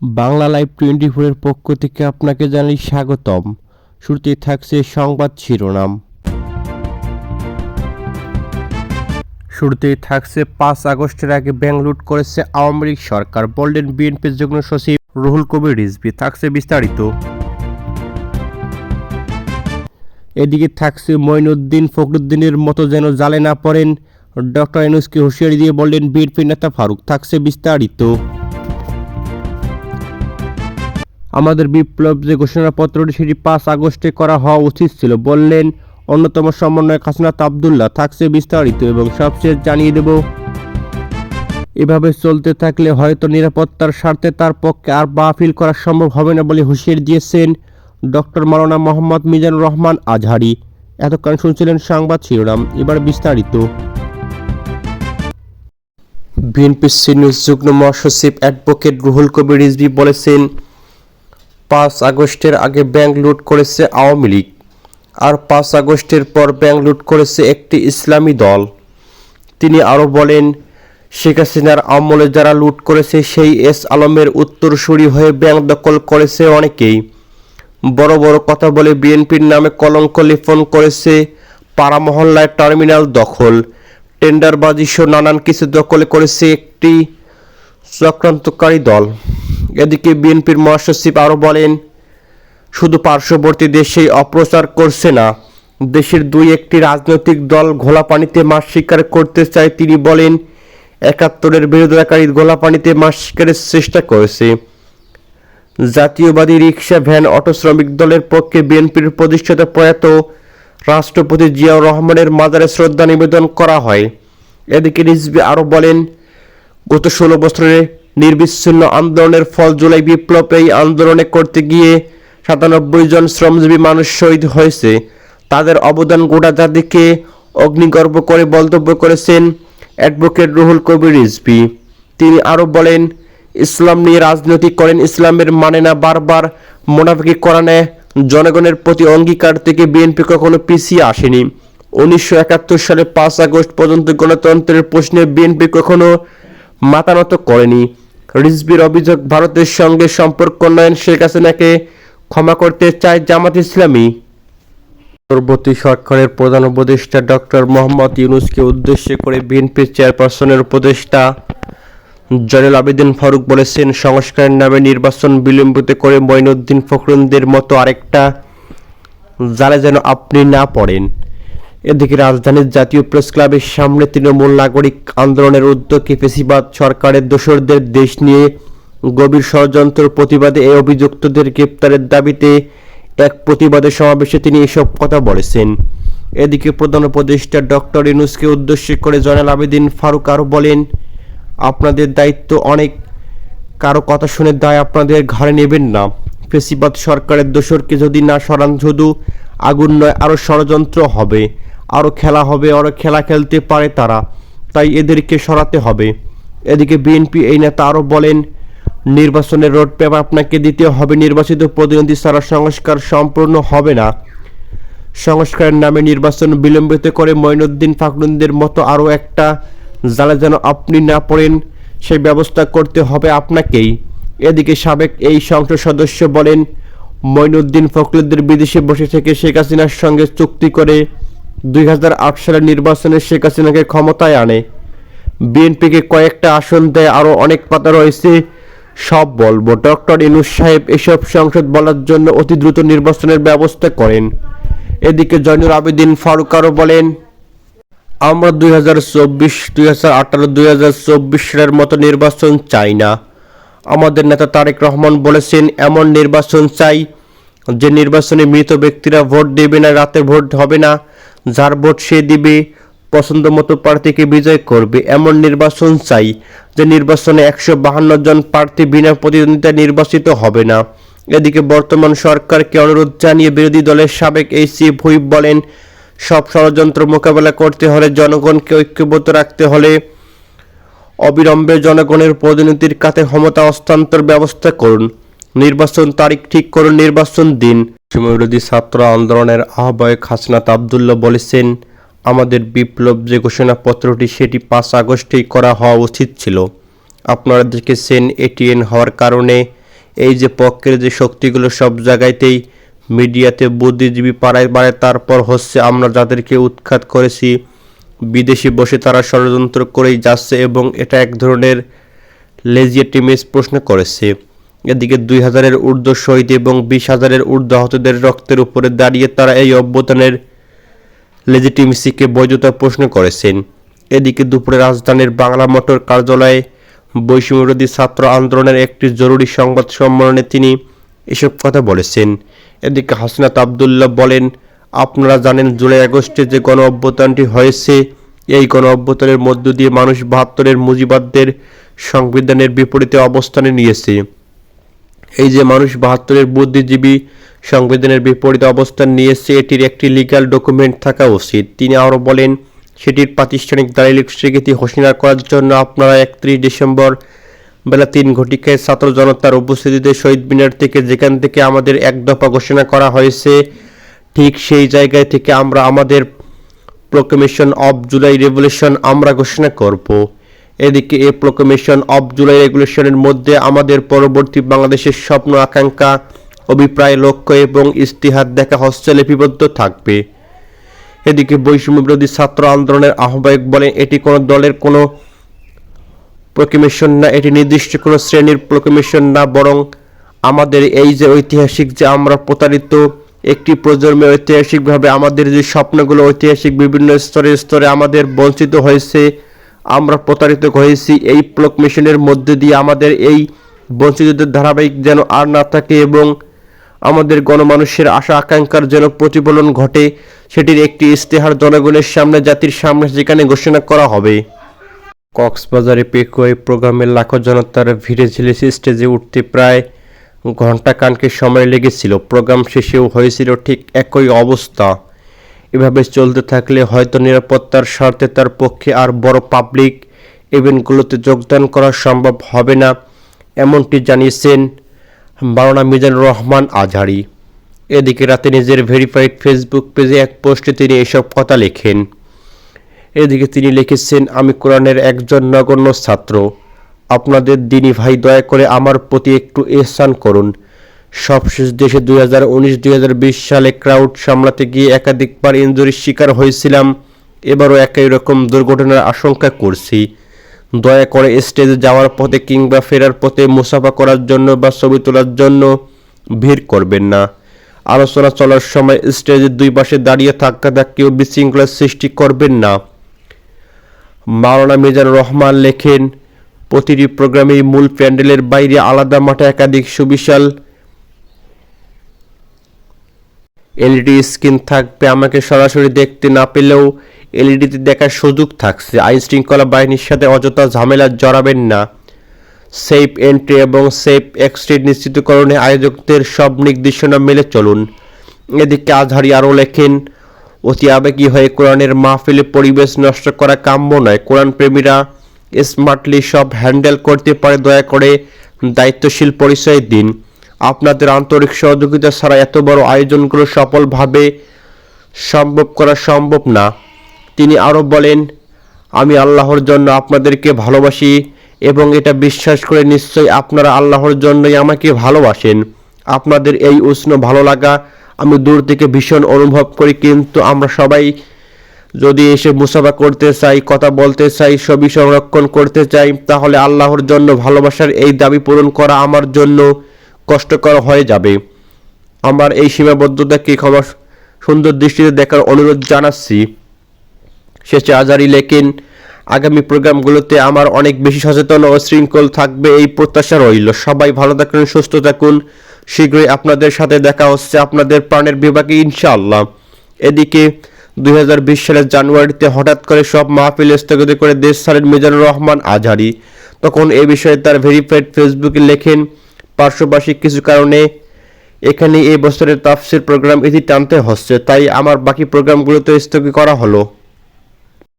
Bangla live twenty ফোরের পক্ষ থেকে আপনাকে জানাই স্বাগতম। শুরুতে থাকছে সংবাদ শিরোনাম। শুরুতেই থাকছে পাঁচ আগস্টের আগে ব্যাংক লুট করেছে আওয়ামী লীগ সরকার। বললেন বিএনপির যুগ্ম সচিব রুহুল কবির রিজভি। থাকছে বিস্তারিত। এদিকে থাকছে মঈনুদ্দিন ফখরুদ্দিনের মতো যেন জালে না পড়েন। ডক্টর এনুসকে হুঁশিয়ারি দিয়ে বললেন বিএনপি নেতা ফারুক। থাকছে বিস্তারিত। আমাদের বিপ্লব যে ঘোষণাপত্রটি সেটি পাঁচ আগস্টে করা হওয়া উচিত ছিল। বললেন, অন্যতম সমন্বয়ক হাসনাত আবদুল্লাহ, থাকছে বিস্তারিত এবং সবশেষ জানিয়ে দেব। এভাবে চলতে থাকলে হয়তো নিরাপত্তার স্বার্থে তার পক্ষে আর বাফিল করা সম্ভব হবে না বলে হুঁশিয়ারি দিয়েছেন ডক্টর মাওলানা মোহাম্মদ মিজানুর রহমান আজহারি। এতক্ষণ শুনছিলেন সংবাদ শিরোনাম, এবার বিস্তারিত। বিএনপি সিনিয়র যুগ্ম মহাসচিব অ্যাডভোকেট রুহুল কবির রিজভি বলেছেন পাঁচ আগস্টের আগে ব্যাংক লুট করেছে আওয়ামী লীগ। আর পাঁচ আগস্টের পর ব্যাংক লুট করেছে একটি ইসলামী দল। তিনি আরও বলেন, শেখ হাসিনার আমলে যারা লুট করেছে সেই এস আলমের উত্তরসূরি হয়ে ব্যাংক দখল করেছে অনেকেই। বড় বড় কথা বলে বিএনপির নামে কলঙ্ক লিখন করেছে পাড়া মহল্লায় টার্মিনাল দখল। টেন্ডারবাজি সহ নানান কিছু দখল করেছে একটি চক্রান্তকারী দল। এদিকে বিএনপির মহাসচিব আরও বলেন, শুধু পার্শ্ববর্তী দেশেই অপ্রচার করছে না, দেশের দুই একটি রাজনৈতিক দল ঘোলা পানিতে মাছ শিকার করতে চায়। তিনি বলেন, একাত্তরের বিরোধিতাকারী ঘোলা পানিতে মাছ শিকারের চেষ্টা করেছে। জাতীয়বাদী রিক্সা ভ্যান, অটো শ্রমিক দলের পক্ষে বিএনপির প্রতিষ্ঠাতা প্রয়াত রাষ্ট্রপতি জিয়াউর রহমানের মাজারে শ্রদ্ধা নিবেদন করা হয়। এদিকে রিজভি আরও বলেন, গত ষোলো বছরে নির্বিচ্ছিন্ন আন্দোলনের ফল জুলাই বিপ্লব এই আন্দোলনে করতে গিয়ে সাতানব্বই জন শ্রমজীবী মানুষ শহীদ হয়েছে। তাদের অবদান গোটা জাতিকে অগ্নিগর্ভ করে বক্তব্য করেছেন অ্যাডভোকেট রুহুল কবির রিজভি। তিনি আরও বলেন, ইসলাম নিয়ে রাজনীতি করেন ইসলামের মানে না বারবার মোনাফিকি করানে জনগণের প্রতি অঙ্গীকার থেকে বিএনপি কখনো পিছিয়ে আসেনি। উনিশশো একাত্তর সালে পাঁচ আগস্ট পর্যন্ত গণতন্ত্রের প্রশ্নে বিএনপি কখনো মাতানত করেনি। রিজবির অভিযোগ, ভারতের সঙ্গে সম্পর্ক উন্নয়ন শেখ হাসিনাকে ক্ষমা করতে চায় জামাত ইসলামী। পরবর্তী সরকারের প্রধান উপদেষ্টা ডক্টর মোহাম্মদ ইউনুসকে উদ্দেশ্য করে বিএনপির চেয়ারপারসনের উপদেষ্টা জয়নুল আবেদিন ফারুক বলেছেন, সংস্কারের নামে নির্বাচন বিলম্বিত করে মঈনুদ্দিন ফখরুদ্দিনের মতো আরেকটা জালে যেন আপনি না পড়েন। এদিকে রাজধানীর জাতীয় প্রেস ক্লাবের সামনে তৃণমূল নাগরিক আন্দোলনের উদ্যোগে ফেসিবাদ সরকারের দোসরদের দেশ নিয়ে গভীর ষড়যন্ত্র প্রতিবাদে এই অভিযুক্তদের গ্রেপ্তারের দাবিতে এক প্রতিবাদের সমাবেশে তিনি এসব কথা বলেছেন। এদিকে প্রধান উপদেষ্টা ডক্টর ইনুসকে উদ্দেশ্য করে জয়নাল আবেদিন ফারুক আরও বলেন, আপনাদের দায়িত্ব অনেক। কারও কথা শুনে দায় আপনাদের ঘাড়ে নেবেন না। ফেসিবাদ সরকারের দোসরকে যদি না সরান, শুধু আগুন নয়, আরও ষড়যন্ত্র হবে। আরও খেলা হবে আরও খেলা খেলতে পারে তারা। তাই এদেরকে সরাতে হবে। এদিকে বিএনপি এই নেতা আরও বলেন, নির্বাচনের রোড রোডম্যাপ আপনাকে দিতে হবে। নির্বাচিত প্রতিনিধি ছাড়া সংস্কার সম্পূর্ণ হবে না। সংস্কারের নামে নির্বাচন বিলম্বিত করে মঈনুদ্দিন ফাকরুদ্দিনের মতো আরও একটা জালে যেন আপনি না পড়েন সেই ব্যবস্থা করতে হবে আপনাকেই। এদিকে সাবেক এই সংসদ সদস্য বলেন, মঈনুদ্দিন ফখরুদ্দিন বিদেশে বসে থেকে শেখ হাসিনার সঙ্গে চুক্তি করে দুই হাজার আট সালের নির্বাচনে শেখ হাসিনাকে ক্ষমতায় আনে। বিএনপিকে কয়েকটা আসন দেয়, আরও অনেক পাতা রয়েছে। সব বলব, ডক্টর ইনুস সাহেব এসব সংসদ বলার জন্য অতি দ্রুত নির্বাচনের ব্যবস্থা করেন। এদিকে জয়নুল আবেদিন ফারুক আরও বলেন, আমরা দুই হাজার চব্বিশ, দুই হাজার আঠারো, দুই হাজার চব্বিশ সালের মতো নির্বাচন চাই না। আমাদের নেতা তারেক রহমান বলেছেন, এমন নির্বাচন চাই যে নির্বাচনে মৃত ব্যক্তিরা ভোট দেবে না, রাতে ভোট হবে না। যার ভোট সে দিবে, পছন্দ মতো প্রার্থীকে বিজয় করবে। এমন নির্বাচন চাই যে নির্বাচনে একশো বাহান্ন জন প্রার্থী বিনা প্রতিদ্বন্দ্বিতায় নির্বাচিত হবে না। এদিকে বর্তমান সরকারকে অনুরোধ জানিয়ে বিরোধী দলের সাবেক এই চিফ হুইপ বলেন, সব ষড়যন্ত্র মোকাবেলা করতে হলে জনগণকে ঐক্যবদ্ধ রাখতে হলে অবিলম্বে জনগণের প্রতিনিধির কাছে ক্ষমতা হস্তান্তর ব্যবস্থা করুন। নির্বাচন তারিখ ঠিক করুন, নির্বাচন দিন। বিরোধী ছাত্র আন্দোলনের আহ্বায়ক হাসনাত আবদুল্লাহ বলেছেন, আমাদের বিপ্লব যে ঘোষণাপত্রটি সেটি পাঁচ আগস্টেই করা হওয়া উচিত ছিল। আপনারা দেখেছেন এটিএন হওয়ার কারণে এই যে পক্ষের যে শক্তিগুলো সব জায়গাতেই মিডিয়াতে বুদ্ধিজীবী পাড়ায় বাড়ায় তারপর হচ্ছে আমরা যাদেরকে উৎখাত করেছি, বিদেশি বসে তারা ষড়যন্ত্র করেই যাচ্ছে এবং এটা এক ধরনের লেজিয়েটিমেস প্রশ্ন করেছে। এদিকে দুই হাজারের ঊর্ধ্ব শহীদ এবং বিশ হাজারের ঊর্ধ্ব আহতদের রক্তের উপরে দাঁড়িয়ে তারা এই অভ্যুত্থানের লেজিটিমেসিকে বৈধতা প্রশ্ন করেছেন। এদিকে দুপুরে রাজধানীর বাংলা মোটর কার্যালয়ে বৈষম্যবিরোধী ছাত্র আন্দোলনের একটি জরুরি সংবাদ সম্মেলনে তিনি এসব কথা বলেছেন। এদিকে হাসনাত আবদুল্লাহ বলেন, আপনারা জানেন জুলাই আগস্টে যে গণ অভ্যুত্থানটি হয়েছে, এই গণ অভ্যুত্থানের মধ্য দিয়ে মানুষ বাহাত্তরের মুজিবাদদের সংবিধানের বিপরীতে অবস্থানে নিয়েছে। এই যে মানুষ বাহাত্তরের বুদ্ধিজীবী সংবিধানের বিপরীত অবস্থান নিয়েছে, এটির একটি লিগ্যাল ডকুমেন্ট থাকা উচিত। তিনি আরও বলেন, সেটির প্রাতিষ্ঠানিক দালিলিক স্বীকৃতি ঘোষণা করার জন্য আপনারা একত্রিশ ডিসেম্বর বেলা তিন ঘটিকায় ছাত্র জনতার উপস্থিতিতে শহীদ মিনার থেকে যেখান থেকে আমাদের এক দফা ঘোষণা করা হয়েছে, ঠিক সেই জায়গায় থেকে আমরা আমাদের প্রোক্লেমেশন অফ জুলাই রেভলিউশন আমরা ঘোষণা করব। এদিকে এই প্রোক্লেমেশন অফ জুলাই রেগুলেশনের মধ্যে আমাদের পরবর্তী বাংলাদেশের স্বপ্ন, আকাঙ্ক্ষা, অভিপ্রায়, লক্ষ্য এবং ইস্তিহার দেখা হস্তে লিপিবদ্ধ থাকবে। এদিকে বৈষম্য বিরোধী ছাত্র আন্দোলনের আহ্বায়ক বলেন, এটি কোনো দলের কোনো প্রোক্লেমেশন না, এটি নির্দিষ্ট কোনো শ্রেণির প্রোক্লেমেশন না, বরং আমাদের এই যে ঐতিহাসিক যে আমরা প্রতারিত একটি প্রজন্মে ঐতিহাসিকভাবে আমাদের যে স্বপ্নগুলো ঐতিহাসিক বিভিন্ন স্তরে স্তরে আমাদের বঞ্চিত হয়েছে আমরা প্রতারিত হয়েছি এই প্রোক্লেমেশনের মধ্যে দিয়ে আমাদের এই বঞ্চিতদের ধারাবাহিক যেন আর না থাকে এবং আমাদের গণমানুষের আশা আকাঙ্ক্ষার যেন প্রতিফলন ঘটে, সেটির একটি ইস্তেহার জনগণের সামনে, জাতির সামনে যেখানে ঘোষণা করা হবে। কক্সবাজারে পেকুয়াই প্রোগ্রামের লাখো জনতার ভিড়ে ঝিলেছে স্টেজে উঠতে প্রায় ঘণ্টা কানকে সময় লেগেছিল। প্রোগ্রাম শেষেও হয়েছিল ঠিক একই অবস্থা। এভাবে চলতে থাকলে হয়তো নিরাপত্তার স্বার্থে তার পক্ষে আর বড় পাবলিক ইভেন্টগুলোতে যোগদান করা সম্ভব হবে না, এমনটি জানিয়েছেন মাওলানা মিজানুর রহমান আজহারি। এদিকে রাতে নিজের ভেরিফাইড ফেসবুক পেজে এক পোস্টে তিনি এসব কথা লেখেন। এদিকে তিনি লিখেছেন, আমি কোরআনের একজন নগণ্য ছাত্র। আপনাদের দিনী ভাই দয়া করে আমার প্রতি একটু এহসান করুন। সবশেষ দেশে দুই হাজার উনিশ হাজার বিশ সালে ক্রাউড সামলাতে গিয়ে একাধিকবার ইঞ্জুরির শিকার হয়েছিলাম। এবারও একই রকম দুর্ঘটনার আশঙ্কা করছি। দয়া করে স্টেজে যাওয়ার পথে কিংবা ফেরার পথে মুসাফা করার জন্য বা ছবি তোলার জন্য ভিড় করবেন না। আলোচনা চলার সময় স্টেজের দুই পাশে দাঁড়িয়ে থাকা কেউ বিশৃঙ্খলার সৃষ্টি করবেন না। মাওলানা মিজানুর রহমান লেখেন, প্রতিটি প্রোগ্রামেই মূল প্যান্ডেলের বাইরে আলাদা মাঠে একাধিক সুবিশাল এলইডি স্ক্রিন থাকবে, আমাকে সরাসরি দেখতে না পেলেও এলইডিতে দেখার সুযোগ থাকছে। আইন শৃঙ্খলা বাহিনীর সাথে অযথা ঝামেলা জড়াবেন না। সেফ এন্ট্রি এবং সেফ এক্সিট নিশ্চিতকরণে আয়োজকদের সব নির্দেশনা মেলে চলুন। এদিকে আজহারি আরও লেখেন, অতি আবেগী হয়ে কোরআনের মাহফিলে পরিবেশ নষ্ট করা কাম্য নয়। কোরআন প্রেমীরা স্মার্টলি সব হ্যান্ডেল করতে পারে, দয়া করে দায়িত্বশীল পরিচয় দিন। আপনাদের আন্তরিক সহযোগিতা ছাড়া এত বড় আয়োজনগুলো সফলভাবে সম্ভব করা সম্ভব না। তিনি আরও বলেন, আমি আল্লাহর জন্য আপনাদেরকে ভালোবাসি এবং এটা বিশ্বাস করে নিশ্চয়ই আপনারা আল্লাহর জন্যই আমাকে ভালোবাসেন। আপনাদের এই উষ্ণ ভালো লাগা আমি দূর থেকে ভীষণ অনুভব করি, কিন্তু আমরা সবাই যদি এসে মুসাফা করতে চাই, কথা বলতে চাই, ছবি সংরক্ষণ করতে চাই, তাহলে আল্লাহর জন্য ভালোবাসার এই দাবি পূরণ করা আমার জন্য কষ্টকর হয়ে যাবে। আমার এই সীমাবদ্ধতাকে ক্ষমা সুন্দর দৃষ্টিতে দেখার অনুরোধ জানাচ্ছি। শেষে আজারি লেখেন আগামী প্রোগ্রামগুলোতে আমার অনেক বেশি সচেতন ও শৃঙ্খল থাকবে এই প্রত্যাশা রইল। সবাই ভালো থাকুন, সুস্থ থাকুন। শীঘ্রই আপনাদের সাথে দেখা হচ্ছে আপনাদের প্রাণের বিভাগে ইনশাআল্লাহ। এদিকে দুই হাজার বিশ সালের জানুয়ারিতে হঠাৎ করে সব মাহফিল স্থগিত করে দেশ ছাড়েন মিজানুর রহমান আজহারি। তখন এ বিষয়ে তার ভেরিফাইড ফেসবুকে লেখেন পার্শ্ববার্ষিক কিছু কারণে এখানে এই বছরের তাফসির প্রোগ্রাম ইতি টানতে হচ্ছে, তাই আমার বাকি প্রোগ্রামগুলোতে স্থগিত করা হলো।